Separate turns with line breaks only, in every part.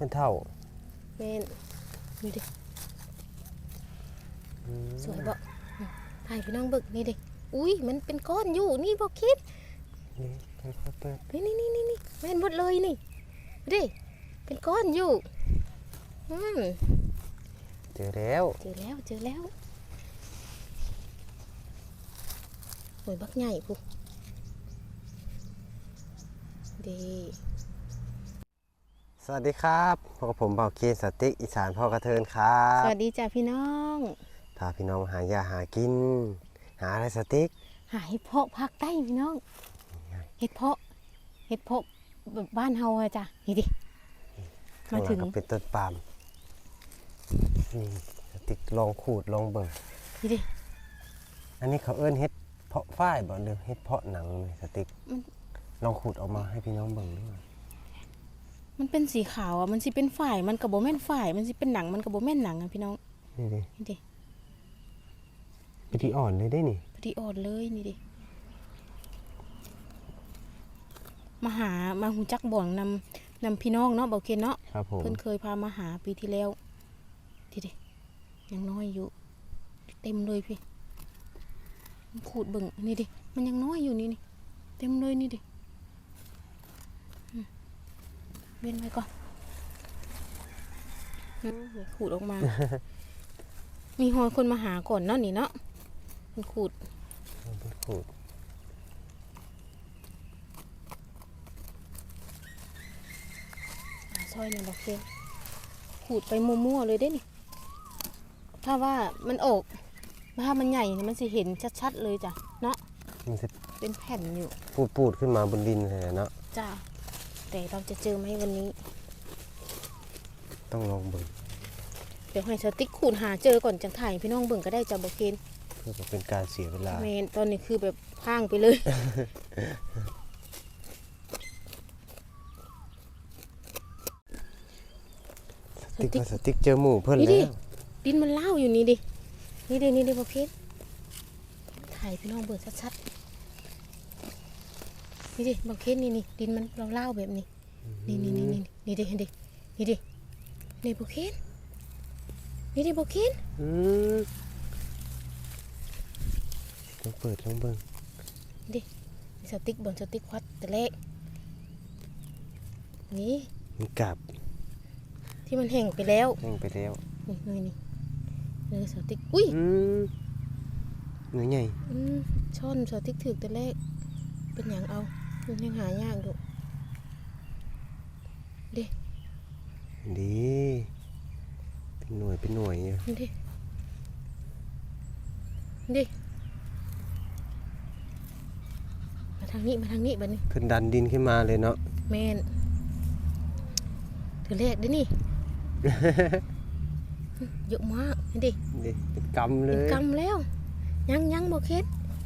พื่อนเท่า
แม่นนี่ดิ
อืม
สวยบ่อืมถ่ายพี่น้องเบิกนี่ดิอุ้ยมันเป็นก้อนอยู่นี่บ่คิด
นี่ค่อยๆเปิด
นี่นี่นี่นี่นี่แม่นหมดเลยนี่ดิเป็นก้อนอยู่อืม
เจอแล้ว
เจอแล้วเจอแล้วโอ้ยบักใหญ่พุดี
ส วัสดีครับพบกับผมเบาเคนสติ๊กอีสานพ่อกระเทินครับ
สวัสดีจ้าพี่น้อง
พาพี่น้องหายาหากิน หาอะไรสติ๊ก
หาเห็ดเพาะภาคใต้พี่น้อง เห็ดเพาะเห็ดเพาะแบบบ้านเฮาอะจ้ะนี่ดิ
ข้างห
มาถึ
ลัง
ง
ก็เป็นต้นปาล์มนี่สติ๊กลองขูดลองเบิ่ง
นี่ดิ
อันนี้เขาเอิ้นเฮ็ดเพาะฝ้ายบ่หรือเฮ็ดเพาะหนังนี่สติ๊ก
มัน
ลองขูดออกมาให้พี่น้องเบิ่งด้วย
มันเป็นสีขาวอะมันสิเป็นฝ่ายมันกับโบแม่นฝ่ายมันสิเป็นหนังมันกับโบแม่นหนังอะพี่น้อง
นี่ดิ
นี่ดิ
พิธีอ่อนเลยได้นี่
พอดีออดเลยนี่ดิมาหามาหูจักบ่วงนำนำพี่น้องเนาะเบาเคนเนาะ
ครับผม
เพิ่นเคยพามาหาปีที่แล้วดิดิยังน้อยอยู่ เต็มเลยพี่ขูดเบิ่งนี่ดิมันยังน้อยอยู่นี่นี่เต็มเลยนี่ดิอืม เว้นไว้ก่อนอืมเดี๋ยวขูดออกมา มีหอยคนมาหาก่อนเนาะนี่เนาะมันขูด
ขูด
หาซอยนั่นดอกเคนขูดไปมั่วๆเลยได้นี่ ถ้าว่ามันออกถ้ามันใหญ่เนี่ยมันสิเห็นชัดๆเลยจ้ะเนาะ
มันจะ
เป็นแผ่นอยู่
ปูดปูดๆขึ้นมาบนดินเลยเนาะ
จ้า แต่เราจะเจอไหมวันนี้
ต้องลองเบิ่ง
เดี๋ยวให้สติ๊กขูดหาเจอก่อนจังถ่ายให้พี่น้องเบิ่งก็ได้จ้ะบอกเคน
เพื่อเป็นการเสียเวลา
เมนตอนนี้คือแบบพังไปเลย
สติ๊กว่าสติ๊กเจอหมูเพิ่น
นี่ดิ
แล้ว
ดินมันเล่าอยู่นี่ดิ นี่ดินี่ดิบอกเคนถ่ายพี่น้องเบิ่งชัดๆ นี่ดิบอกเคนนี่นี่ดินมันเล่าๆแบบนี้ นี่นี่นี่นี่นี่ดินี่ดินี่ดินี่บอกเคนนี่ดิบอกเคน
อืมลองเปิดลองเบิ่ง
นี่สติ๊กบนสติ๊กควัดแต่แรกนี่
มีกลับ
ที่มันแห้งไปแล้ว
แห้งไปแล้ว
นี่นี่นี่เนื้อสติ๊กอุ้ย
อืมเนื้อใหญ่
อืมช่อนสติ๊กถือแต่แรกเป็นอย่างเอา มันยังหายากอยู่ดิ
ดีเป็นหน่วยเป็นหน่วยอยู่
นี่ดิดิมาทางนี้มาทางนี้บัดนี้
เพิ่นดันดินขึ้นมาเลยเนาะ
แมนถือเลขด้วยนี่ เยอะมากนี่ดิ
ดิเป็นกำเล
เป็น
ย
กำแล้ว ยังยังบอกเคส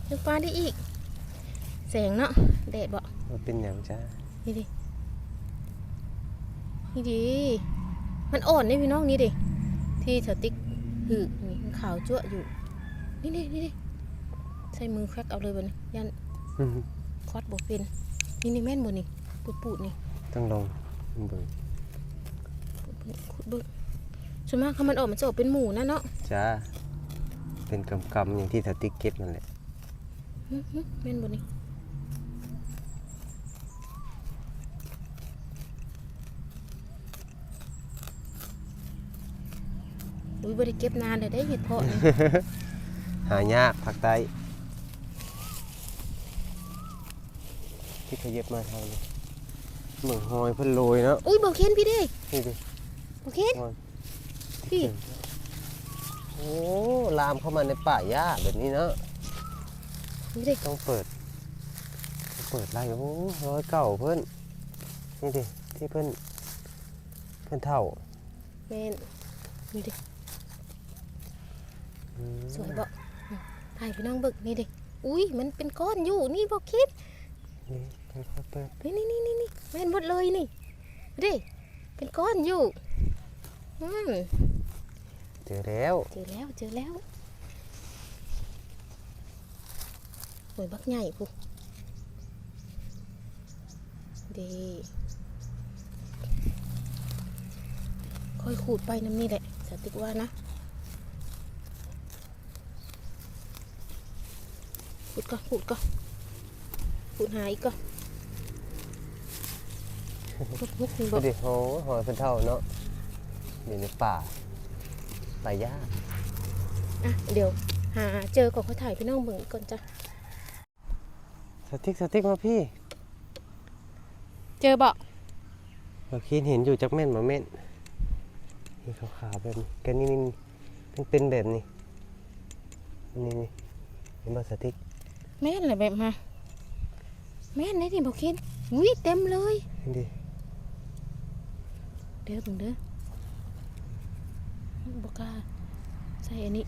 ยังปลาได้อีก แสงเนาะ แดดบอก
ว่าเป็นอย่างจ้า
นี่ดินี่ดิมันอ่อนนี่พี่น้องนี่ดิที่สติ๊กหือนี่มันขาวจั่วอยู่ นี่ดินี่ดิใส่มือแครกเอาเลยบนยัน
อืม
ควัดบอกเป็นนี่นี่แม่นบนนี่ปูดปูดๆนี่
ต้องลองเบิ่ง
ขุดเบึกส่วนมากถ้ามันออกมันจะออกเป็นหมูนะเนาะ
จ้าเป็นกำกำๆอย่างที่สติ๊กเก็ตนั่นแหละ
หึหึแม่นบน อุ้ยบริเก็บนานเลยได้เห็ดเพาะนี่
หายากภาคใต้ที่ขยับมาทางนี้เหมือนหอยเพิ่นโรยเนาะ
อุ้ยบอกเคนพี่เด้
นี่ดิ
บอกเคน
หอย
พี่
โอ้ลามเข้ามาในป่าหญ้าแบบนี้เนาะ
นี่เด้
ต้องเปิดต้องเปิดไล่โอ้ร้อยเก่าเพิ่นนี่ดิที่เพิ่นเพิ่นเท่า
แม่นนี่เด้
อืม
สวยบ่อืมถ่ายพี่น้องเบิกนี่เด้อุ้ยมันเป็นก้อนอยู่นี่บอกเคน
นี่ค่อยๆเปิด
นี่นี่นี่นี่นี่แม่นหมดเลยนี่เด้เป็นก้อนอยู่อืม
เจอแล้ว
เจอแล้วเจอแล้วโอ้ยบักใหญ่พุดีค่อยๆขูดไปน้ำนี่แหละสติกว่านะ ขูดก่อนขูดก่อนขูดหาอีกก่อนลุกลุกนี่บ
ดู
อก
ดิโอ้หอยเป็นเท่าเนาะอยู่ในป่าป่าหญ้า
อะเดี๋ยวหาเจอก่อนค่อยถ่ายพี่น้องเบิ่งอีกก่อนจ้ะ
สติ๊กสติ๊กมาพี่
เจอบอก
เราคิดเห็นอยู่จักแม่นมาแม่นนี่ขาวๆแบบนี้กันนี่นี่มันเป็นแบบนี้นี่นี่เห็นบ่สติ๊ก
แม่นอะไรแบบมาแม่นได้ดิบอกคิดอุ้ยเต็มเลย
นี่ดิ
เด้อเบิ่งเด้อบอกกล้าใส่อันนี้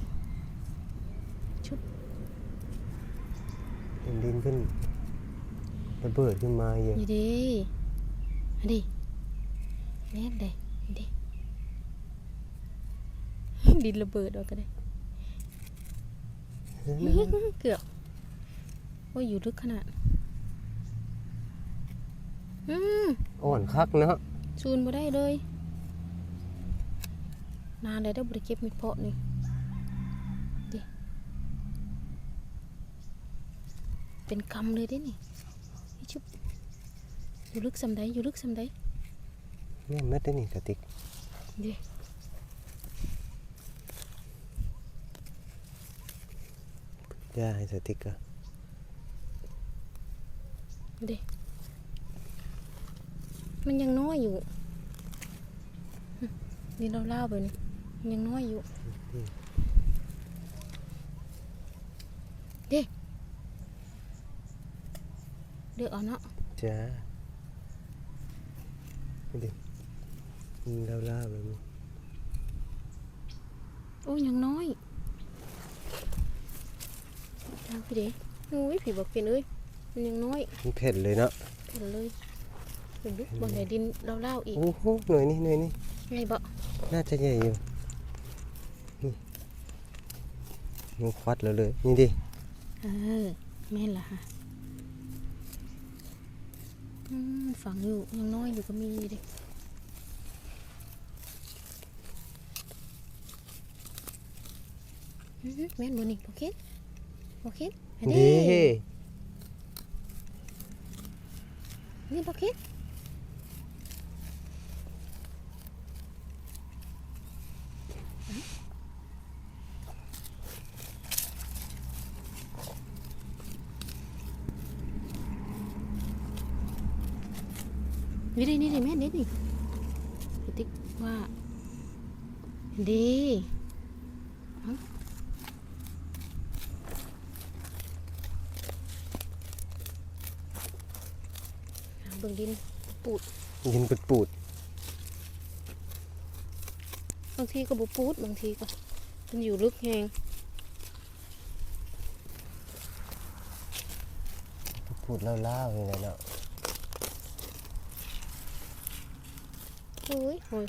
เห็นดินขึ้นระเบิดขึ้นมาเยอะ
นี่ดิอันนี้แม่นเลยนี่ดิดินระเบิดออกก็ได้เกือบ ว่าอยู่ลึกขนาด อืม
อ่อนคักเนาะ
ซูนบ่ได้เลย นานเลยได้อบริเก็บมิดเพาะนี่ดิเป็นกำเลยเด้นี่นี่ชุบอยู่ลึกสำใดอยู่ลึกสำใด
แม่นมัดได้นี่สติ๊ก
ดิ
ย่าให้สติ๊กก็
ดิมันยังน้อยอยู่หึนี่เราเล่าไปนี่มันยังน้อยอยู่ดิเดือกเอาเนาะ
จ้านี่ดิยิงล่าๆแบบนี้
โอ้ยยังน้อยเอาพี่เด้โอ้ยผีบอกเป็นเอ้ย มันยังน้อย
มันเผ็ดเลยเนาะ
เห็นเลยเห็นดูบนไหนดินเล่าๆอีก
โอ้โหหน่วยนี่หน่วยนี่
ไงบ่
น่าจะใหญ่อยู่นี่มันควัดแล้วเลยนี่ดิ
เออแม่นละฮะอืมฝังอยู่ยังน้อยอยู่ก็มีเดิอื้อหือแม่นบนนี่โอเคโอเคอัน
ดิ
นี้ นี่โอเคนี่ดินี่ดิแม่นนี่ดิพี่ติ๊กว่าดีเอาหาเบิ่งดินปูด
ยินปุดปูด
บางทีก็บุปูดบางทีก็มันอยู่ลึกแหง
ปูดล่าๆอย่างไรเนาะ
โอ้ยโอ้ย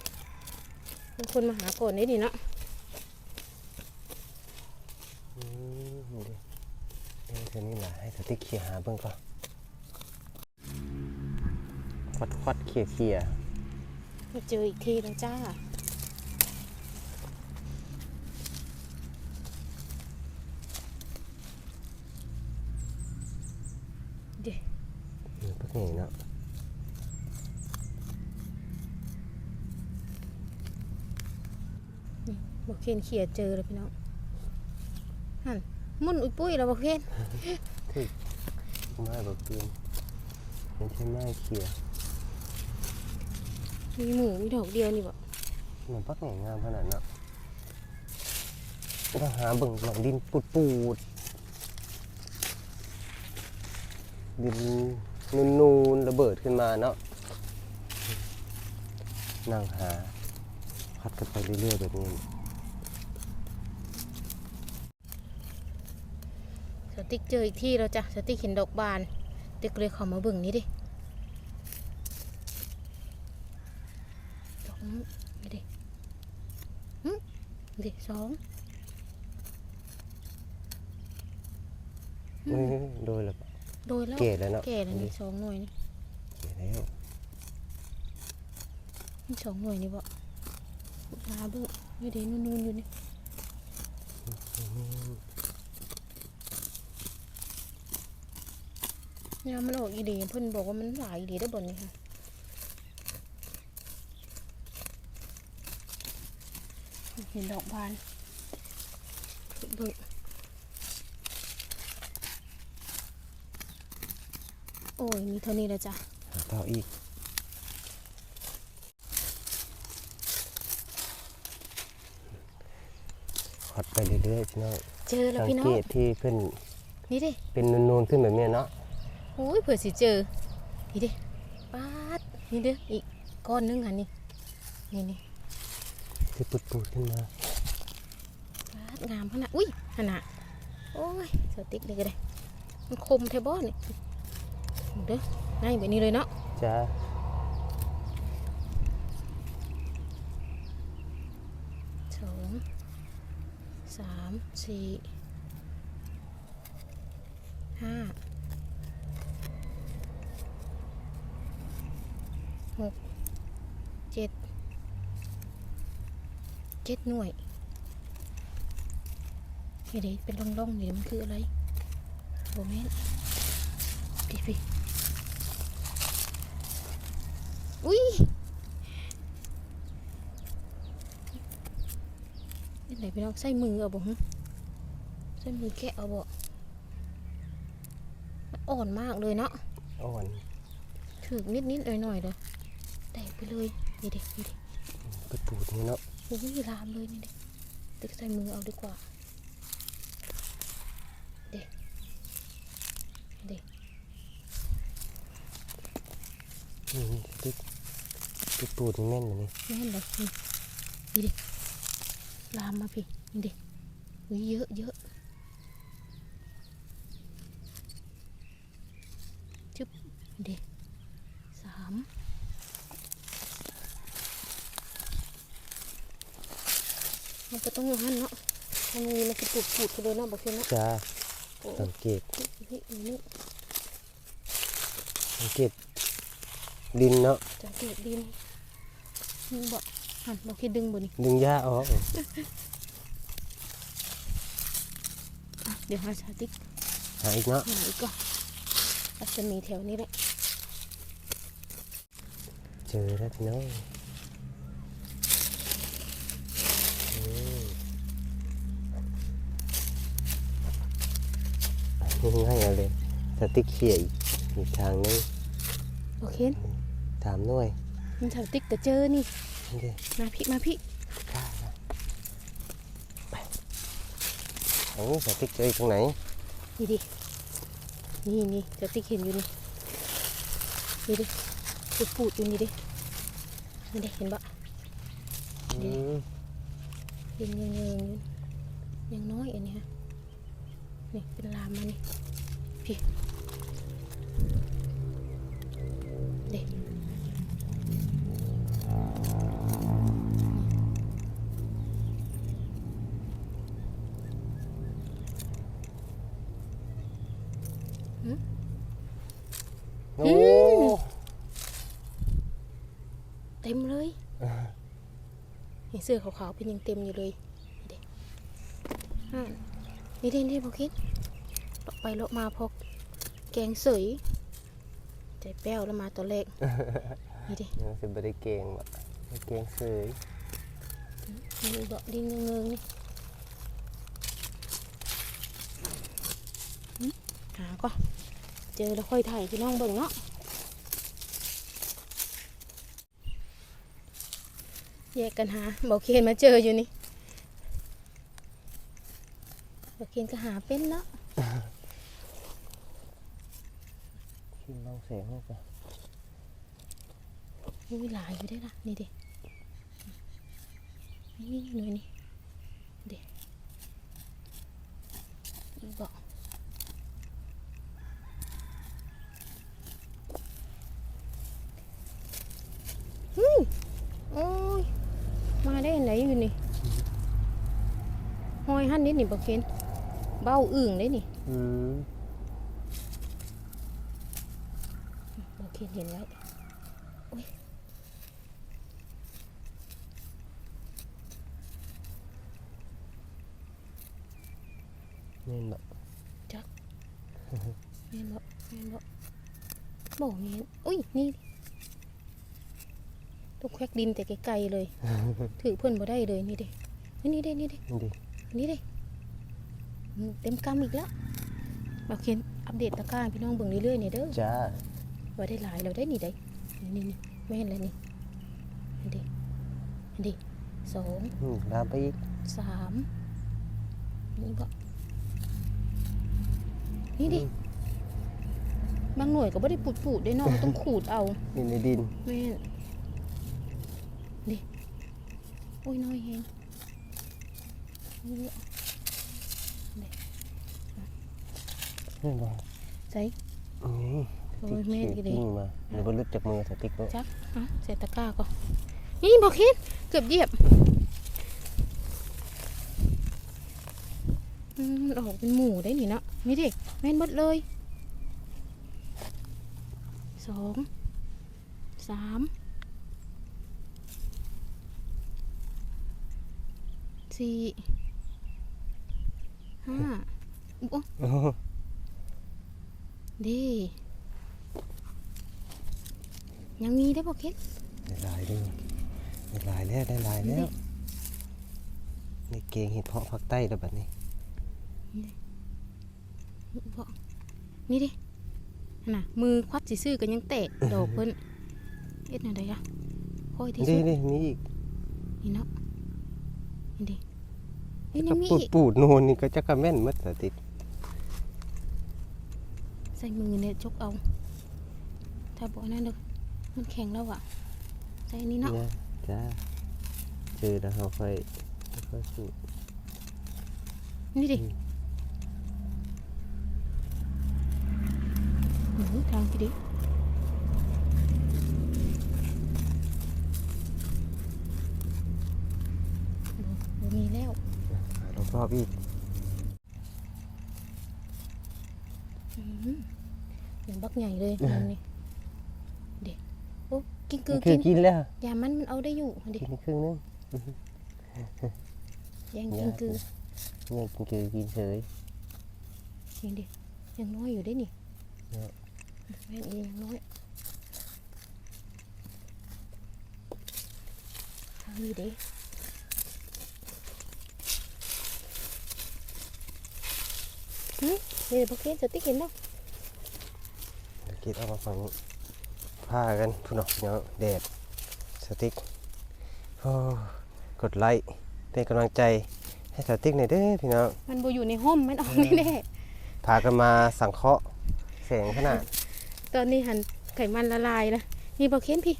บางคนมาหาก่อนนี่ดิเนาะ
อืมนี่ดิเดี๋ยวเดี๋ยวนี้แหละให้สติ๊กเขี่ยหาเบิ่งก่อน ควัดควัดเขี่ยเขี่ย
มาเจออีกทีแล้วจ้า เดี๋ยว
นี่พวกนี้เนาะ
บอกเคนเขียเจอแล้วพี่น้องหันมุ่นอุ้ยปุ้ยแล้วบอกเคน
ไม้แบบปืนเป็นใช่ไม้เขี่ย
มีหมูมีดอกเดียวนี่บอก
มันปักแหงงามขนาดเนาะต้องหาเบิ่งหลังดินปูดปูดดินนูนๆระเบิดขึ้นมาเนาะนั่งหา พัดกันไปเรื่อยๆแบบนี้
สติ๊กเจออีกที่แล้วจ้ะสติ๊กเห็นดอกบานเด็กเลยเขอมาเบิ่งนี้ดิดอกนี้นี่ดิหึนี่ดิ สอง
เอ้ยโดยละ
โดยแล้ว
เกตแล้วเนาะ
แก่แล้วนี่สองหน่วยนี่
เกตแล้ว
นี่สองหน่วยนี่บ่ลาเบิ่งนี่เด้นูนๆอยู่นี่ยามมันออกอีเดีเพิ่นบอกว่ามันหลายอีเดีได้อบ่นี่ค่ะ ห็นดอกบานเบิ่งโอ้ย มีเท่านี้แล้วจ้ะ
หาต่ออีกขอดไปเรื่อยๆพี่น้อง
เจอแล้ว
สัง
พี่น้อ
เก
ง
ตที่เพิ่น
นี่ดิ
เป็นนูนๆขึ้นแบบเนี้ยเนาะ
โอ้ยเผื่อสิเจอ นี่ดิปาดนี่เด้ออีกก้อนหนึงค่ะนี่นี่นี่
ที่ปุดๆขึ้นมาา
งามขนาดอุ้ยขนาดโอ้ยสติ๊กเลยก็ได้มันคมแทบอนี่เด้อง่ายแบบนี้เลยเนาะ
จ้า
สองสามสี่ห้าหกเจ็ด เจ็ดหน่วยเฮ้ยเดี๋ยวเป็นร่องๆนี่มันคืออะไรโบแมนพี่พี่อุ้ยนี่ไหนพี่น้องใส่มือเอาบ่ฮะใส่มือแกะเอาบ่มันอ่อนมากเลยเนาะ
อ่อน
ถึกนิดนิดๆหน่อยหน่อยๆเลยแตกไปเลยนี่เด็นี่เด็
ปุดๆนี่เนาะ
โอ้ยลามเลยนี่เด็ตึกใส่มือเอาดีกว่า เด็เด็
นี่ติ๊กติ๊กปูดนี่แม่นเลยนี่
แม่นเลยนี่นี่เด็ลามมาพี่นี่เด็อุ้ยเยอะเยอะจึ๊บนี่เด็สามมัน ก็ต้องอย่างนั้นเนาะมันมีมันคือปูดปูดๆไปเลยเนาะบอกเพื่อนเนาะ
จ้า
โอ้
สังเกต
นี่นี่
สังเกตดินเนาะ
จะเกตดินนี่บอกหันบอกคิดดึงบ่นี่
ดึงหญ้าออก
อะเดี๋ยวหาสาติ๊ก
หาอีกเนาะ
หาอีกก่อนอาจจะมีแถวนี้แหละ
เจอแล้วพี่น้องอืม ง่ายเอาเลยสติ๊กเขี่ยอีกอีกทางนึง
โอเค
ถามหน่วย
มันสาติ๊กก็เจอนี่
นี่ดิ
มาพี่มาพี่
กล้านะไปโอ้สติ๊กเจออีกตรงไหน
นี่ดินี่นี่สาติ๊กเห็นอยู่นี่นี่ดิปูดปูดๆอยู่นี่ดินี่ดิเห็นปะ
อืม
เยังยังยังยยังน้อยอันนี้ฮะนี่เป็นลามมานี่พี่ สื้อขาวๆเป็นยังเต็มอยู่เลยเด็กอ่านี่เด่นที่พอคิดเลาะไปเลาะมาพอแกงเสยใจแป้วแล้วมาตัวเลขนี่ดิ
ยังสิบได้เก่งบ่ได้เก่งเสย
มีเบาะดินเงงๆนี่หึหาก็เจอแล้วค่อยถ่ายพี่น้องเบิ่งเนาะ แยกกันหาบอกเคนมาเจออยู่นี่บอกเคนก็หาเป็นเนาะ
ขึ้นลองเสียงลูกไป
อุ้ยหลายอยู่ได้อล่ะนี่ดินี่หน่วยนี่เด็นี่บอก อยู่นี่หอยหั่นนิดนี่บ่เห็นเบ้าอึ่งได้นี่
อืม
บ่เห็นเห็นไว้โอ้ย
นี่เนาะจัก
แม่นบ่แม่นบ่บ่แม่ยอุ้ยนี่ ต้องแควกดินแต่ไกลๆเลย ถือเพิ่นบ่ได้เลยนี่เด้เฮ้ยนี่เด้นี่เด้
นี่ดิ
นี่เด้อืมเต็มกำอีกแล้วมาเขียนอัปเดตตะกร้าให้พี่น้องเบิ่งเรื่อยๆนี่เด้อ
จ้า
ว่าได้หลายเราได้นี่ได้นี่นี่แม่นเลยนี่นี่ดินี่ดิสอง
อืมตามไปอีก
สามนี่บ่นี่ดิบางหน่วยก็ไม่ได้ปูดปูดๆได้เนอกต้องขูดเอา
นี่ในดิน
แม่นดิโอ้ยน้อยแฮงนี่บ่
แม่นบ่
ใส่
นี่
โอ้ยแม่นกี่เด้
กิ้งมาหรือบ่หลุดจากมือสติ๊กเนาะ
จักอะใส่ตะกร้าก่อนนี่บอกคิดเกือบเหยียบอืมออกเป็นหมูได้นี่เนาะนี่ดิแม่นหมดเลยสองสาม สี่ห้าโอ้
โอ้โห
ดียังมีได้บอกคิด
ได้หลายเด้วยได้หลายแล้วได้หลายแล้วนี่เกงเห็ดเพาะภาคใต้แล้วบัดนี้
บ่นี่ดิน่ะมือควัดสิซื้อกันยังแตะดอกเพิ่นเอ็ดหน่อยได้อะค่อยที่
นี่
สุด
นี่นี่อีก
นี่เนาะนี่ดิเฮ้ ย
ก็
ยังมี
ปูด
อีก
ปูดโนนนี่ก็จะกระแม่นหมัดสติ๊ก
ใส่มือเนี่ยจกเอา ถ้าบอกนั่นเด้อมันแข็งแล้วอะ ใส่อันนี้เนาะ
นะจ้าเจอแล้วเราค่อยค่อยสูด
นี่ดิ
อืม
หนูทางที่ดิบ่บ่มีแล้ว
รอบๆอีก
อืมอย่างบักใหญ่เลยมันนี่เด็กโอ้กิน
นี่
คือ
คื
กิ
อนกินแล้ว
ยามันมันเอาได้อยู่เด็ก
กินครึ่งนึง
แย่งกินคือ
เนี่ยกินคือกินเฉย
ยังเด็กยังน้อยอยู่ได้นี่
เนาะ
แม่นเองยังน้อยทางนี้เด้ หืมนี่พวกเคนจะติ๊กเห็นบ่
กินเอามาฟังผ้ากันพุ่นเนาะเนาะแดดสติ๊กโอ้กดไลค์เป็นกำลังใจให้สติ๊กหน่อยเด้อพี่น้อง
มันบ่อยู่ในห้อมมันออกนี่แน่
พากันมาสังเคราะห์แสงขนาด
ตอนนี้หันไขมันละลายนะนี่พวกเคนพี่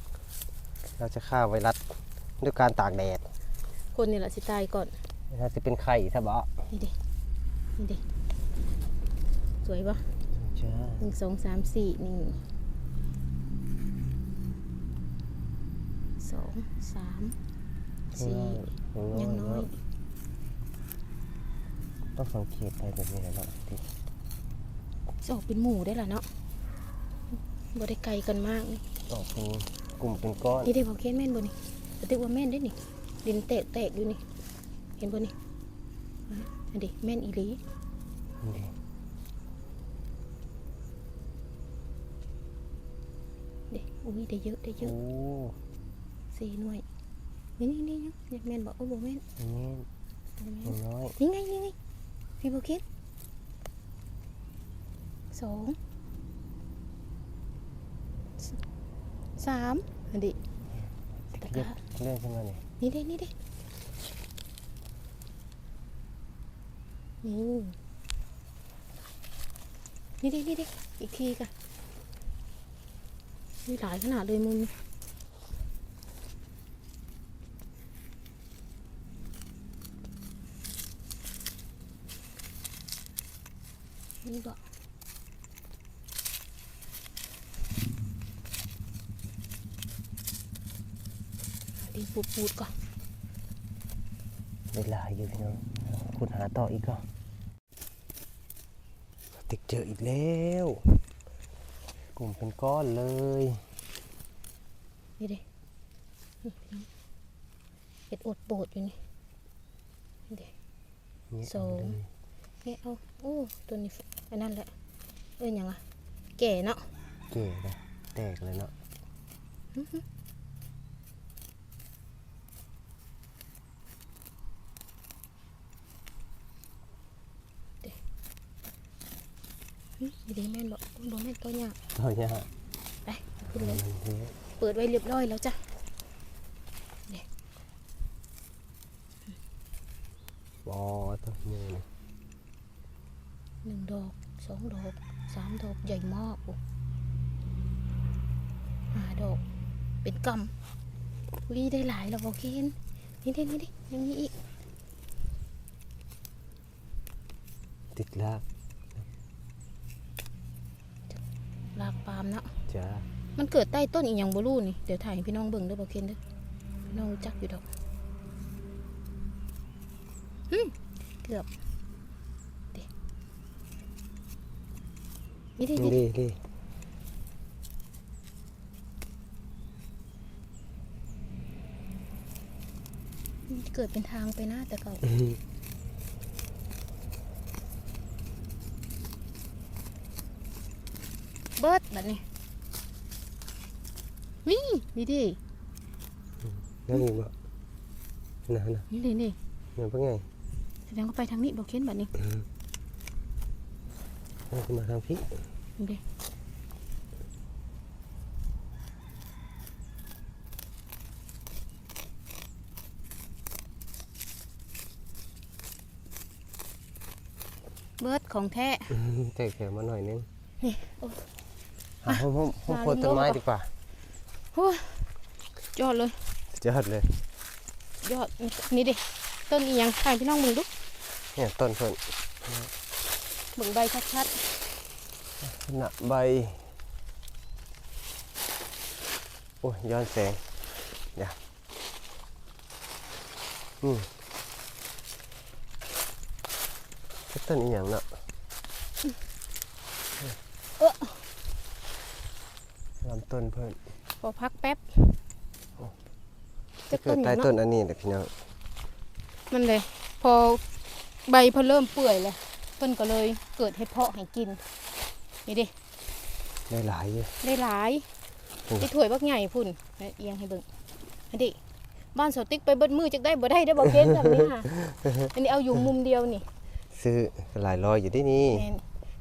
เราจะฆ่าไวรัสด้วยการตากแดด
คนนี่แหละสิตายก่อน
ถ้าจะเป็นไข่ถ้าบ่
นี่ดินี่ดิ สวยปะ
จ้า
หนึ่งสองสามสี่นี่สองสามสี่ยังน้อย
ต้องสังเกตไปแบบนี้แหละเนาะที่
จะออกเป็นหมูได้ละเนาะบ่ได้ไกลกันมากนี่
ออกเป็นกลุ่มเป็นก้อน
นี่ได้พอเคนแม่นบ่นี่แต่ตึกว่าแม่นได้นี่ดินแตกแตกอยู่นี่ เห็นบ่นี่อะอันนี้แม่นอีหลี อุ้ยได้เยอะได้เย
โอ้
อะสี่หน่วย นี่นี่นี่ยังแม่นบอกโอ้บ่แม่น
อันนี้
บ่แม่น
ยังน้อย
นี่ไงนี่ไงพี่โบคิดสองสสามอันดิตะก
เย
ร้า
อะเลื่อนขึ้นมาเนี่ย
นี่เด้นี่เด้นี่นี่เด้นี่เด้อีกทีกัน มีหลายขนาดเลยมุมนี่ก็ดินปูดก่อน
ได้ลายอยู่พี่น้องคุณหาต่ออีกก็ติกเจออีกแล้ว กลุ่มเป็นก้อนเลย
นี่เด้นี่พี่น้องเห็ดอดโปดอยู่นี่นี่เด้
นี่
สอง
เาเลย
แเอาโอ้ตัวนี้อันนั้นแหละเอ้ยหยังอะแก่เนาะ
เก๋เลยแตกเลยเนาะ
หึดีดีแม่นบอกบ่แม่นตัวหยา
เอาเนี่ย
ไปขึ้นเลย
มันเท่
เปิดไว้เรียบร้อยแล้วจ้ะ
บอตัวนี้นี่
หนึ่งดอกสองดอกสามดอกใหญ่มากโอ้ห้าดอกเป็นกำวิได้หลายแล้วบอกเคนนี่ดินี่ดิยังมีอีก
ติดลาก
ลาก ปาล์มเนาะ
จ้า
มันเกิดใต้ต้นอีกอย่างบรูนี่ เดี๋ยวถ่ายให้พี่น้องเบิ่งเด้อบอกเคนเด้อพี่น้องรู้จักอยู่ดอกฮึมเกือบดินี่ดินี่ดิ
ดีดี
มันเกิดเป็นทางไปหน้าแต่เก่า
อื้อหือ
เบิดแบบนี้นี่นี่ดิ
นั่นอีกบ่นะนะ
นี่ดินี่
เนี่ยเป็นไง
แสดงว่าไปทางนี้บอกเค้นแบบนี้
นั่นคือมาทางพี่
นี่ดิเบิดของแท้
อื้อหือแตกแถวมาหน่อยนึง
นี่โอ้
หาห้องห้องห้อง
หา
โคนต้นไม้
ลงๆ
ดีกว่า
โอ้ยยอดเลย
จะยอดเลย
ยอดนี่ดิต้นอีหยังถ่ายพี่น้องมึงดู
เนี่ยต้นเพิ่น
เบิ่งใบชัด
หนะใบ โอ้ยย้อนแสงเดี๋ยวอืมต้นอีหยังเนาะ
เอ้อ
ลำต้นเพิ่น
ๆพอพักแป๊บ
จะ
จะ
เกิ
ต้
ด
นอ
ใต้
ย่าง
ต้
เนาะ
นอันนี้แหละพี่น้อง
มันเลย พอใบพอเริ่มเปื่อยเลยเพิ่นก็เลยเกิดให้เพาะให้กิน นี่ดิ
ได้หลายอยู่
ได้หลาย
อืม
ที่ถ้วยบักใหญ่พุ่นแล้วเอียงให้เบิ่งอันนี้บ้านสาวติ๊กไปเบิดมือจักได้บ่ได้ได้อบ่เก็นแบบนี้ค่ะอันนี้เอาอยู่มุมเดียวนี่
ซื้อหลายร้อยอยู่ที่นี่
แม่น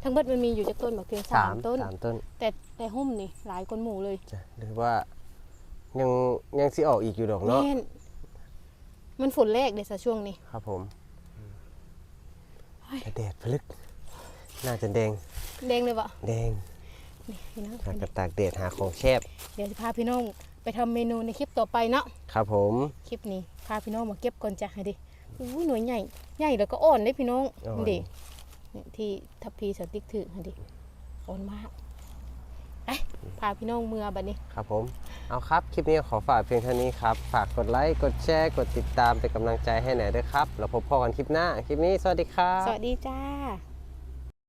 ทั้งเบิดมันมีอยู่จักต้นบ่เพียงสามต้น
สามต้น
แต่แต่หุ้มนี่หลายคนหมู่เลย
จ้ะหรือว่ายังยังสิออกอีกอยู่ดอกเนาะ
แม่นมันฝนแรกเดะซะช่วงนี้
ครับผม
เฮ้ย
แต่แดดพลึกน่าจะแดง
แดงเลยบ่
แดง
นี่พี่น้อง
หากระตากแดดหาของแคบ
เดี๋ยวจะพาพี่น้องไปทำเมนูในคลิปต่อไปเนาะ
ครับผม
คลิปนี้พาพี่น้องมาเก็บก่อนจ้ะให้ดิอู้หน่วยใหญ่ ใหญ่แล้วก็อ่อนเลยพี่น้อง
อ่อน
นี่ดินี่ ที่ทัพพีสติ๊กถือให้ดิอ่อนมากไปพาพี่น้องเมือบัดนี้
ครับผม เอาครับ คลิปนี้ขอฝากเพียงเท่านี้ครับ ฝากกดไลค์ กดแชร์ กดติดตามเป็นกำลังใจให้หน่อยด้วยครับ แล้วพบพ่อกันคลิปหน้า คลิปนี้สวัสดีครับ
สวัสดีจ้า